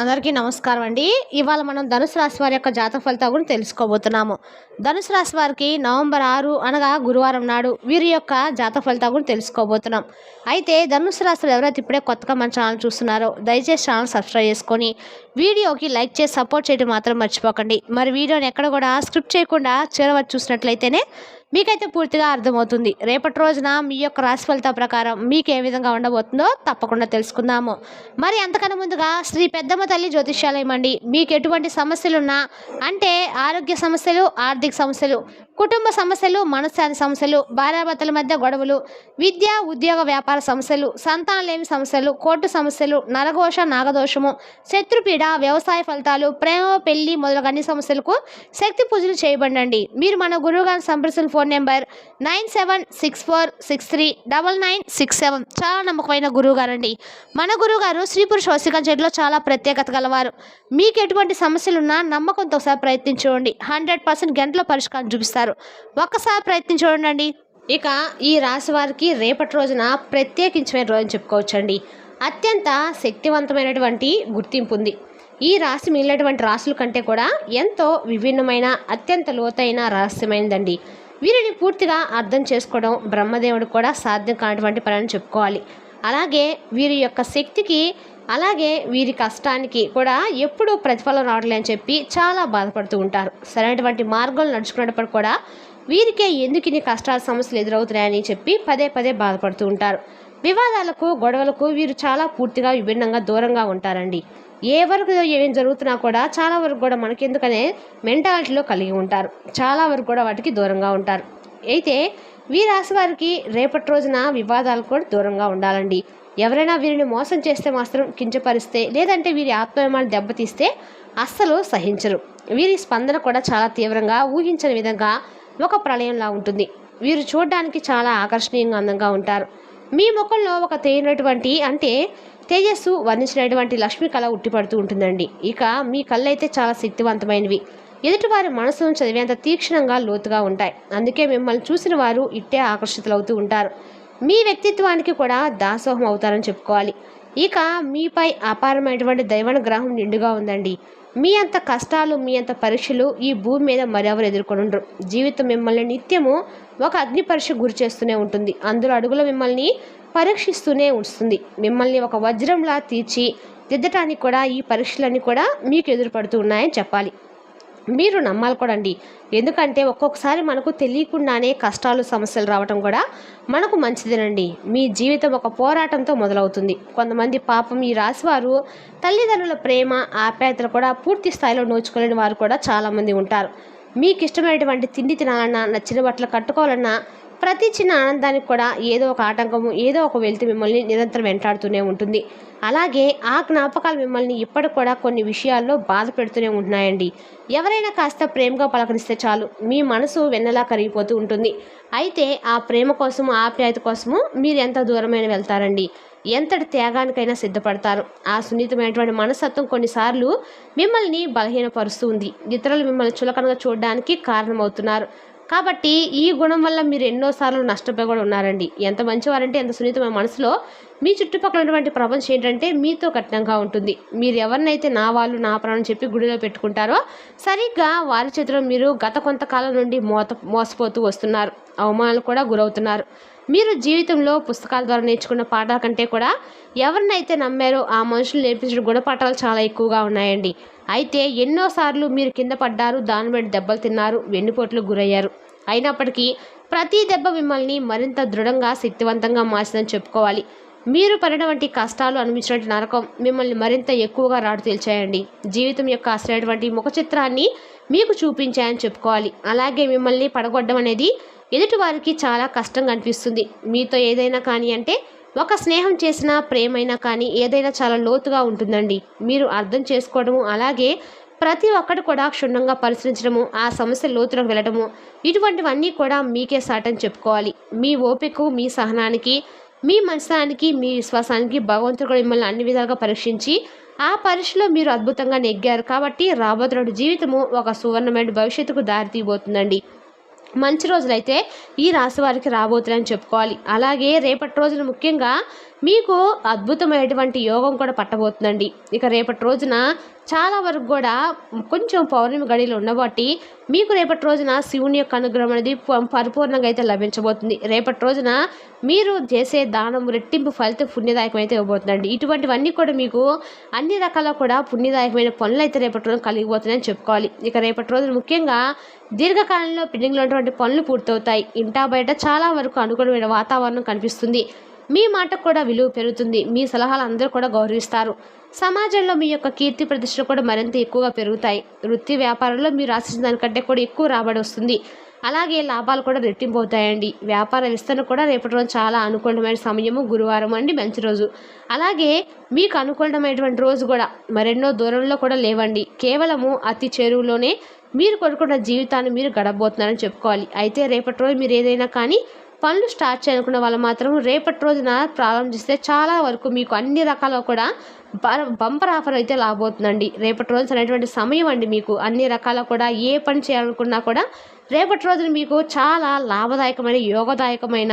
అందరికీ నమస్కారం అండి. ఇవాళ మనం ధనుసు రాశి వారి యొక్క జాతక ఫలితాలు కూడా తెలుసుకోబోతున్నాము. ధనుసు రాశి వారికి నవంబర్ ఆరు అనగా గురువారం నాడు వీరి యొక్క జాతక ఫలితాలు గురించి తెలుసుకోబోతున్నాం. అయితే ధనుసు రాశిలో ఎవరైతే ఇప్పుడే కొత్తగా మన ఛానల్ చూస్తున్నారో దయచేసి ఛానల్ సబ్స్క్రైబ్ చేసుకొని వీడియోకి లైక్ చేసి సపోర్ట్ చేయడం మాత్రం మర్చిపోకండి. మరి వీడియోని ఎక్కడ కూడా స్క్రిప్ట్ చేయకుండా చేరవచ్చు చూసినట్లయితేనే మీకైతే పూర్తిగా అర్థమవుతుంది. రేపటి రోజున మీ యొక్క రాశి ఫలితాల ప్రకారం మీకు ఏ విధంగా ఉండబోతుందో తప్పకుండా తెలుసుకుందాము. మరి అంతకన్నా ముందుగా శ్రీ పెద్దమ్మ తల్లి జ్యోతిష్యాలయం అండి. మీకు ఎటువంటి సమస్యలున్నా అంటే ఆరోగ్య సమస్యలు ఆర్థిక సమస్యలు కుటుంబ సమస్యలు మనశ్శాంతి సమస్యలు భార్యాభర్తల మధ్య గొడవలు విద్య ఉద్యోగ వ్యాపార సమస్యలు సంతానలేమి సమస్యలు కోర్టు సమస్యలు నరఘోష నాగదోషము శత్రుపీడ వ్యవసాయ ఫలితాలు ప్రేమ పెళ్ళి మొదలగు అన్ని సమస్యలకు శక్తి పూజలు చేయబడండి మీరు మన గురువుగారిని సంప్రదించిన phone number nine seven six four six three double nine six seven. చాలా నమ్మకమైన గురువు గారండి మన గురువుగారు శ్రీ పురుష వసికంచెట్లో చాలా ప్రత్యేకత గలవారు. మీకు ఎటువంటి సమస్యలున్నా నమ్మకంతో ఒకసారి ప్రయత్నించండి హండ్రెడ్ పర్సెంట్ గంటలో పరిష్కారం చూపిస్తారు. ఒక్కసారి ప్రయత్నించండి ఇక ఈ రాశి వారికి రేపటి రోజున ప్రత్యేకించిన రోజు అని చెప్పుకోవచ్చండి. అత్యంత శక్తివంతమైనటువంటి గుర్తింపు ఉంది. ఈ రాశి మిగిలినటువంటి రాశుల కంటే కూడా ఎంతో విభిన్నమైన అత్యంత లోతైన రహస్యమైనదండి. వీరిని పూర్తిగా అర్థం చేసుకోవడం బ్రహ్మదేవుడు కూడా సాధ్యం కానటువంటి పని అని చెప్పుకోవాలి. అలాగే వీరి యొక్క శక్తికి అలాగే వీరి కష్టానికి కూడా ఎప్పుడూ ప్రతిఫలం రావట్లే అని చెప్పి చాలా బాధపడుతూ ఉంటారు. సరైనటువంటి మార్గంలో నడుచుకున్నప్పుడు కూడా వీరికే ఎందుకు ఇన్ని కష్టాల సమస్యలు ఎదురవుతున్నాయని చెప్పి పదే పదే బాధపడుతూ ఉంటారు. వివాదాలకు గొడవలకు వీరు చాలా పూర్తిగా విభిన్నంగా దూరంగా ఉంటారండి. ఏ వరకు ఏం జరుగుతున్నా కూడా చాలా వరకు కూడా మనకి ఎందుకనే మెంటాలిటీలో కలిగి ఉంటారు. చాలా వరకు కూడా వాటికి దూరంగా ఉంటారు. అయితే వీ రాశి వారికి రేపటి రోజున వివాదాలు కూడా దూరంగా ఉండాలండి. ఎవరైనా వీరిని మోసం చేస్తే మాత్రం కించపరిస్తే లేదంటే వీరి ఆత్మీయమాన్ని దెబ్బతీస్తే అస్సలు సహించరు. వీరి స్పందన కూడా చాలా తీవ్రంగా ఊహించని విధంగా ఒక ప్రళయంలా ఉంటుంది. వీరు చూడడానికి చాలా ఆకర్షణీయంగా అందంగా ఉంటారు. మీ ముఖంలో ఒక తేలినటువంటి అంటే తేజస్సు వర్ణించినటువంటి లక్ష్మి కళ ఉట్టిపడుతూ ఉంటుందండి. ఇక మీ కళ్ళు అయితే చాలా శక్తివంతమైనవి. ఎదుటివారి మనసును చదివేంత తీక్షణంగా లోతుగా ఉంటాయి. అందుకే మిమ్మల్ని చూసిన వారు ఇట్టే ఆకర్షితులవుతూ ఉంటారు. మీ వ్యక్తిత్వానికి కూడా దాసోహం అవుతారని చెప్పుకోవాలి. ఇక మీపై అపారమైనటువంటి దైవానుగ్రహం నిండుగా ఉందండి. మీ అంత కష్టాలు మీ అంత పరీక్షలు ఈ భూమి మీద మరెవరు ఎదుర్కొనుండ్రు జీవితం మిమ్మల్ని నిత్యము ఒక అగ్ని పరీక్ష గురి చేస్తూనే ఉంటుంది. అందులో అడుగులో మిమ్మల్ని పరీక్షిస్తూనే ఉంచుతుంది. మిమ్మల్ని ఒక వజ్రంలా తీర్చి దిద్దటానికి కూడా ఈ పరీక్షలన్నీ కూడా మీకు ఎదురుపడుతూ ఉన్నాయని చెప్పాలి. మీరు నమ్మాలి ఎందుకంటే ఒక్కొక్కసారి మనకు తెలియకుండానే కష్టాలు సమస్యలు రావటం కూడా మనకు మంచిదేనండి. మీ జీవితం ఒక పోరాటంతో మొదలవుతుంది. కొంతమంది పాపం ఈ రాశివారు తల్లిదండ్రుల ప్రేమ ఆప్యాయతలు కూడా పూర్తి స్థాయిలో నోచుకోలేని వారు కూడా చాలామంది ఉంటారు. మీకు ఇష్టమైనటువంటి తిండి తినాలన్నా నచ్చిన బట్టలు కట్టుకోవాలన్నా ప్రతి చిన్న ఆనందానికి కూడా ఏదో ఒక ఆటంకము ఏదో ఒక వెళ్తూ మిమ్మల్ని నిరంతరం వెంటాడుతూనే ఉంటుంది. అలాగే ఆ జ్ఞాపకాలు మిమ్మల్ని ఇప్పటికి కూడా కొన్ని విషయాల్లో బాధ పెడుతూనే ఉంటున్నాయండి. ఎవరైనా కాస్త ప్రేమగా పలకరిస్తే చాలు. మీ మనసు వెన్నెలా కరిగిపోతూ ఉంటుంది. అయితే ఆ ప్రేమ కోసము ఆప్యాయత కోసము మీరు ఎంత దూరమైన వెళ్తారండి? ఎంతటి త్యాగానికైనా సిద్ధపడతారు. ఆ సున్నితమైనటువంటి మనస్తత్వం కొన్నిసార్లు మిమ్మల్ని బలహీనపరుస్తూ ఉంది. ఇతరులు మిమ్మల్ని చులకనగా చూడడానికి కారణమవుతున్నారు. కాబట్టి ఈ గుణం వల్ల మీరు ఎన్నోసార్లు నష్టపోయి కూడా ఉన్నారండి ఎంత మంచివారంటే ఎంత సున్నితమైన మనసులో మీ చుట్టుపక్కల ఉన్నటువంటి ప్రపంచం ఏంటంటే మీతో కఠినంగా ఉంటుంది. మీరు ఎవరినైతే నా వాళ్ళు నా ప్రాణం చెప్పి గుడిలో పెట్టుకుంటారో సరిగ్గా వారి చేతిలో మీరు గత కొంతకాలం నుండి మోత మోసపోతూ వస్తున్నారు. అవమానాలు కూడా గురవుతున్నారు. మీరు జీవితంలో పుస్తకాల ద్వారా నేర్చుకున్న పాఠాల కంటే కూడా ఎవరినైతే నమ్మారో ఆ మనుషులు నేర్పించిన గుణపాఠాలు చాలా ఎక్కువగా ఉన్నాయండి. అయితే ఎన్నోసార్లు మీరు కింద పడ్డారు దాని మీద దెబ్బలు తిన్నారు వెన్నుపోట్లు గురయ్యారు. అయినప్పటికీ ప్రతి దెబ్బ మిమ్మల్ని మరింత దృఢంగా శక్తివంతంగా మార్చిందని చెప్పుకోవాలి. మీరు పడినటువంటి కష్టాలు అనిపించినటువంటి నరకం మిమ్మల్ని మరింత ఎక్కువగా రాడు తేల్చాయండి. జీవితం యొక్క అసలైనటువంటి ముఖ చిత్రాన్ని మీకు చూపించాయని చెప్పుకోవాలి. అలాగే మిమ్మల్ని పడగొట్టడం అనేది ఎదుటివారికి చాలా కష్టంగా అనిపిస్తుంది. మీతో ఏదైనా కానీ అంటే ఒక స్నేహం చేసిన ప్రేమైనా కానీ ఏదైనా చాలా లోతుగా ఉంటుందండి. మీరు అర్థం చేసుకోవడము అలాగే ప్రతి ఒక్కటి కూడా క్షుణ్ణంగా పరిశీలించడము ఆ సమస్య లోతులకు వెళ్ళడము ఇటువంటివన్నీ కూడా మీకే సాటని చెప్పుకోవాలి. మీ ఓపికకు మీ సహనానికి మీ మనసానికి మీ విశ్వాసానికి భగవంతుడు కూడా మిమ్మల్ని అన్ని విధాలుగా పరీక్షించి ఆ పరీక్షలో మీరు అద్భుతంగా నెగ్గారు కాబట్టి రాబోతున్న జీవితము ఒక సువర్ణమైన భవిష్యత్తుకు దారితీయబోతుందండి. మంచి రోజులైతే ఈ రాశి వారికి రాబోతున్నాయని చెప్పుకోవాలి. అలాగే రేపటి రోజున ముఖ్యంగా మీకు అద్భుతమైనటువంటి యోగం కూడా పట్టబోతుందండి. ఇక రేపటి రోజున చాలా వరకు కూడా కొంచెం పౌర్ణమి గడిలో ఉన్నబట్టి మీకు రేపటి రోజున శివుని యొక్క అనుగ్రహం అనేది పరిపూర్ణంగా అయితే లభించబోతుంది. రేపటి రోజున మీరు చేసే దానం రెట్టింపు ఫలితం పుణ్యదాయకం అయితే ఇవ్వబోతుందండి. ఇటువంటివన్నీ కూడా మీకు అన్ని రకాల కూడా పుణ్యదాయకమైన పనులు అయితే రేపటి రోజున కలిగిపోతున్నాయని చెప్పుకోవాలి. ఇక రేపటి రోజున ముఖ్యంగా దీర్ఘకాలంలో పెండింగ్లో ఉన్నటువంటి పనులు పూర్తవుతాయి. ఇంటా బయట చాలా వరకు అనుకూలమైన వాతావరణం కనిపిస్తుంది. మీ మాటకు కూడా విలువ పెరుగుతుంది. మీ సలహాలు అందరూ కూడా గౌరవిస్తారు. సమాజంలో మీ యొక్క కీర్తి ప్రతిష్టలు కూడా మరింత ఎక్కువగా పెరుగుతాయి. వృత్తి వ్యాపారంలో మీరు ఆశించిన దానికంటే కూడా ఎక్కువ రాబడి వస్తుంది. అలాగే లాభాలు కూడా రెట్టింపు అవుతాయండి వ్యాపార విస్తరణ కూడా రేపటి రోజు చాలా అనుకూలమైన సమయము గురువారం అండి మంచి రోజు. అలాగే మీకు అనుకూలమైనటువంటి రోజు కూడా మరెన్నో దూరంలో కూడా లేవండి. కేవలము అతి చేరువలోనే మీరు కొనుక్కున్న జీవితాన్ని మీరు గడపబోతున్నారని చెప్పుకోవాలి. అయితే రేపటి రోజు మీరు ఏదైనా కానీ పనులు స్టార్ట్ చేయాలనుకున్న వాళ్ళు మాత్రం రేపటి రోజున ప్రారంభిస్తే చాలా వరకు మీకు అన్ని రకాల కూడా బంపర్ ఆఫర్ అయితే రాబోతుందండి. రేపటి రోజు అనేటువంటి సమయం అండి మీకు. అన్ని రకాల కూడా ఏ పని చేయాలనుకున్నా కూడా రేపటి రోజున మీకు చాలా లాభదాయకమైన యోగదాయకమైన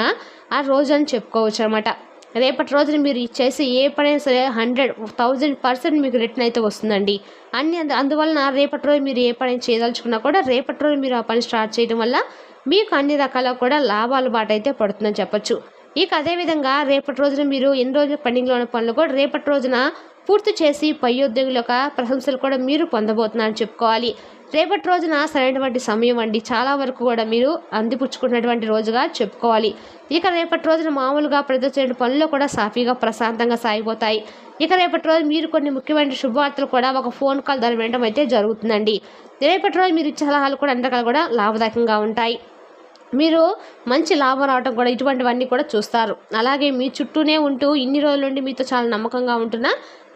ఆ రోజు అని చెప్పుకోవచ్చు అనమాట రేపటి రోజున మీరు చేసే ఏ పనైనా సరే హండ్రెడ్ థౌజండ్ పర్సెంట్ మీకు రిటర్న్ అయితే వస్తుందండి. అన్ని అందు అందువలన రేపటి రోజు మీరు ఏ పని చేయదలుచుకున్నా కూడా రేపటి రోజు మీరు ఆ పని స్టార్ట్ చేయడం వల్ల మీకు అన్ని రకాల కూడా లాభాలు బాట అయితే పడుతుందని చెప్పొచ్చు. ఇక అదేవిధంగా రేపటి రోజున మీరు ఎన్ని రోజులు పెండింగ్లో ఉన్న పనులు కూడా రేపటి రోజున పూర్తి చేసి పై ఉద్యోగుల యొక్క ప్రశంసలు కూడా మీరు పొందబోతున్నారని చెప్పుకోవాలి. రేపటి రోజున సరైనటువంటి సమయం అండి. చాలా వరకు కూడా మీరు అందిపుచ్చుకున్నటువంటి రోజుగా చెప్పుకోవాలి. ఇక రేపటి రోజున మామూలుగా ప్రదర్శన పనులు కూడా సాఫీగా ప్రశాంతంగా సాగిపోతాయి. ఇక రేపటి రోజు మీరు కొన్ని ముఖ్యమైన శుభవార్తలు కూడా ఒక ఫోన్ కాల్ ద్వారా వినడం అయితే జరుగుతుందండి. రేపటి రోజు మీరు ఇచ్చే సలహాలు కూడా అన్ని కూడా లాభదాయకంగా ఉంటాయి. మీరు మంచి లాభం రావడం కూడా ఇటువంటివన్నీ కూడా చూస్తారు. అలాగే మీ చుట్టూనే ఉంటూ ఇన్ని రోజుల నుండి మీతో చాలా నమ్మకంగా ఉంటున్న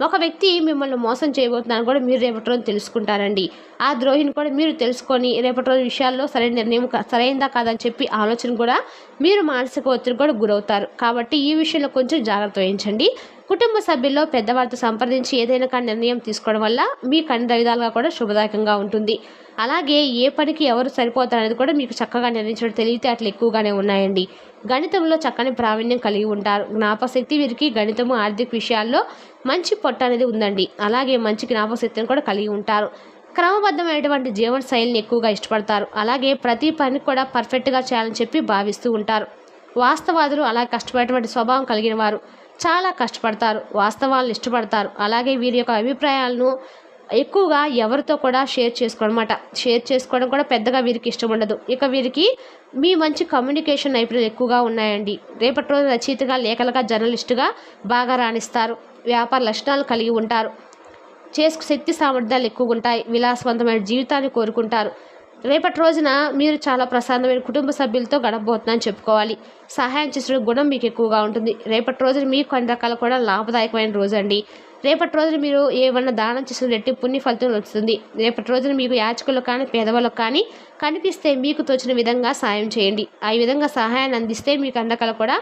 ఒక వ్యక్తి మిమ్మల్ని మోసం చేయబోతున్నారని కూడా మీరు రేపటి రోజు తెలుసుకుంటారండి. ఆ ద్రోహిని కూడా మీరు తెలుసుకొని రేపటి రోజు విషయాల్లో సరైన నిర్ణయం సరైందా సరైనదా కాదని చెప్పి ఆలోచన కూడా మీరు మానసిక ఒత్తిడి కూడా గురవుతారు. కాబట్టి ఈ విషయంలో కొంచెం జాగ్రత్త వహించండి. కుటుంబ సభ్యుల్లో పెద్దవారితో సంప్రదించి ఏదైనా కానీ నిర్ణయం తీసుకోవడం వల్ల మీకు అన్ని విధాలుగా కూడా శుభదాయకంగా ఉంటుంది. అలాగే ఏ పనికి ఎవరు సరిపోతారనేది కూడా మీకు చక్కగా నిర్ణయించడం తెలివితేటలు ఎక్కువగానే ఉన్నాయండి. గణితంలో చక్కని ప్రావీణ్యం కలిగి ఉంటారు. జ్ఞాపశక్తి వీరికి గణితము ఆర్థిక విషయాల్లో మంచి పొట్ట అనేది ఉందండి. అలాగే మంచి జ్ఞాపశక్తిని కూడా కలిగి ఉంటారు. క్రమబద్ధమైనటువంటి జీవన శైలిని ఎక్కువగా ఇష్టపడతారు. అలాగే ప్రతి పని కూడా పర్ఫెక్ట్గా చేయాలని చెప్పి భావిస్తూ ఉంటారు. వాస్తవాదులు అలా కష్టపడేటువంటి స్వభావం కలిగిన వారు. చాలా కష్టపడతారు వాస్తవాలను ఇష్టపడతారు. అలాగే వీరి యొక్క అభిప్రాయాలను ఎక్కువగా ఎవరితో కూడా షేర్ చేసుకోవడమాట షేర్ చేసుకోవడం కూడా పెద్దగా వీరికి ఇష్టం ఉండదు. ఇక వీరికి మీ మంచి కమ్యూనికేషన్ నైపుణ్యాలు ఎక్కువగా ఉన్నాయండి. రేపటి రోజు రచయితగా లేఖలుగా జర్నలిస్టుగా బాగా రాణిస్తారు. వ్యాపార లక్షణాలు కలిగి ఉంటారు. చేసుకు శక్తి సామర్థ్యాలు ఎక్కువగా ఉంటాయి. విలాసవంతమైన జీవితాన్ని కోరుకుంటారు. రేపటి రోజున మీరు చాలా ప్రశాంతమైన కుటుంబ సభ్యులతో గడపబోతున్నారని చెప్పుకోవాలి. సహాయం చేసిన గుణం మీకు ఎక్కువగా ఉంటుంది. రేపటి రోజున మీకు అన్ని రకాల కూడా లాభదాయకమైన రోజు అండి. రేపటి రోజున మీరు ఏమన్నా దానం చేసిన రెట్టి పుణ్య ఫలితం వస్తుంది రేపటి రోజున మీకు యాచకులకు కానీ పేదవాళ్ళకు కానీ కనిపిస్తే మీకు తోచిన విధంగా సాయం చేయండి. ఆ విధంగా సహాయాన్ని అందిస్తే మీకు అన్ని రకాల కూడా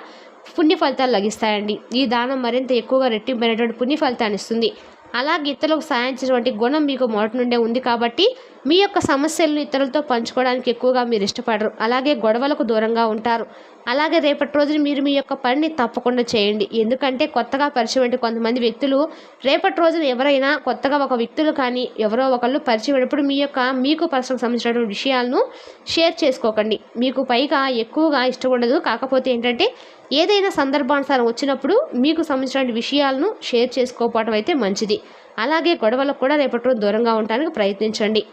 పుణ్య ఫలితాలు లభిస్తాయండి. ఈ దానం మరింత ఎక్కువగా రెట్టింపైనటువంటి పుణ్య ఫలితాన్ని ఇస్తుంది. అలాగే ఇతరులకు సాయం చేసినటువంటి గుణం మీకు మొదటి నుండే ఉంది కాబట్టి మీ యొక్క సమస్యలను ఇతరులతో పంచుకోవడానికి ఎక్కువగా మీరు ఇష్టపడరు. అలాగే గొడవలకు దూరంగా ఉంటారు. అలాగే రేపటి రోజున మీరు మీ యొక్క పనిని తప్పకుండా చేయండి. ఎందుకంటే కొత్తగా పరిచయం కొంతమంది వ్యక్తులు రేపటి రోజున ఎవరైనా కొత్తగా ఒక వ్యక్తులు కానీ ఎవరో ఒకళ్ళు పరిచయమైనప్పుడు మీ యొక్క మీకు పర్సనల్ సంబంధించినటువంటి విషయాలను షేర్ చేసుకోకండి. మీకు పైగా ఎక్కువగా ఇష్టం ఉండదు. కాకపోతే ఏంటంటే ఏదైనా సందర్భానుసారం వచ్చినప్పుడు మీకు సంబంధించిన విషయాలను షేర్ చేసుకోకపోవడం అయితే మంచిది. అలాగే గొడవలకు కూడా రేపటి రోజు దూరంగా ఉండడానికి ప్రయత్నించండి.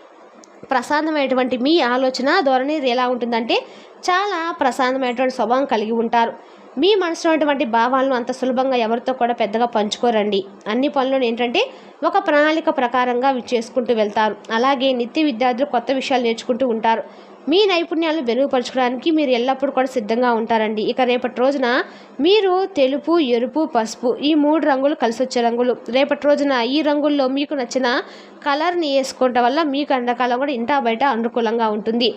ప్రశాంతమైనటువంటి మీ ఆలోచన ధోరణి ఎలా ఉంటుందంటే చాలా ప్రశాంతమైనటువంటి స్వభావం కలిగి ఉంటారు. మీ మనసులో ఉన్నటువంటి భావాలను అంత సులభంగా ఎవరితో కూడా పెద్దగా పంచుకోరండి. అన్ని పనులను ఏంటంటే ఒక ప్రణాళిక ప్రకారంగా చేసుకుంటూ వెళ్తారు. అలాగే నిత్య విద్యార్థులు కొత్త విషయాలు నేర్చుకుంటూ ఉంటారు. మీ నైపుణ్యాలు మెరుగుపరచుకోవడానికి మీరు ఎల్లప్పుడూ కూడా సిద్ధంగా ఉంటారండి. ఇక రేపటి రోజున మీరు తెలుపు ఎరుపు పసుపు ఈ మూడు రంగులు కలిసి వచ్చే రంగులు. రేపటి రోజున ఈ రంగుల్లో మీకు నచ్చిన కలర్ని వేసుకోవటం వల్ల మీకు అండకాలం కూడా ఇంటా బయట అనుకూలంగా ఉంటుంది.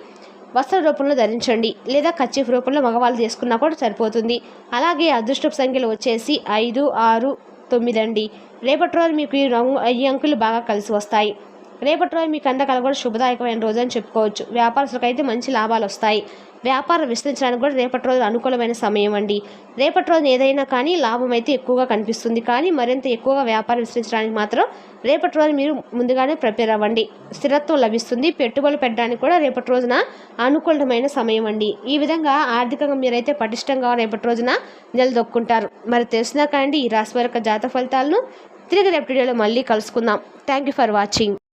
వస్త్ర రూపంలో ధరించండి లేదా కచ్చిఫ్ రూపంలో మగవాళ్ళు చేసుకున్నా కూడా సరిపోతుంది. అలాగే అదృష్టపు సంఖ్యలు వచ్చేసి ఐదు ఆరు తొమ్మిది అండి. రేపటి రోజు మీకు ఈ రంగు ఈ అంకులు బాగా కలిసి వస్తాయి. రేపటి రోజు మీకు అందకాల కూడా శుభదాయకమైన రోజు అని చెప్పుకోవచ్చు. వ్యాపారస్తులకైతే అయితే మంచి లాభాలు వస్తాయి. వ్యాపారం విస్తరించడానికి కూడా రేపటి రోజు అనుకూలమైన సమయం అండి. రేపటి రోజు ఏదైనా కానీ లాభం అయితే ఎక్కువగా కనిపిస్తుంది. కానీ మరింత ఎక్కువగా వ్యాపారం విస్తరించడానికి మాత్రం రేపటి రోజు మీరు ముందుగానే ప్రిపేర్ అవ్వండి. స్థిరత్వం లభిస్తుంది. పెట్టుబడులు పెట్టడానికి కూడా రేపటి రోజున అనుకూలమైన సమయం అండి. ఈ విధంగా ఆర్థికంగా మీరైతే పటిష్టంగా రేపటి రోజున నిలదొక్కుంటారు. మరి తెలిసినా కానీ ఈ రాశి వరకు జాత ఫలితాలను తిరిగి రేపటి వీడియోలో మళ్ళీ కలుసుకుందాం. Thank you for watching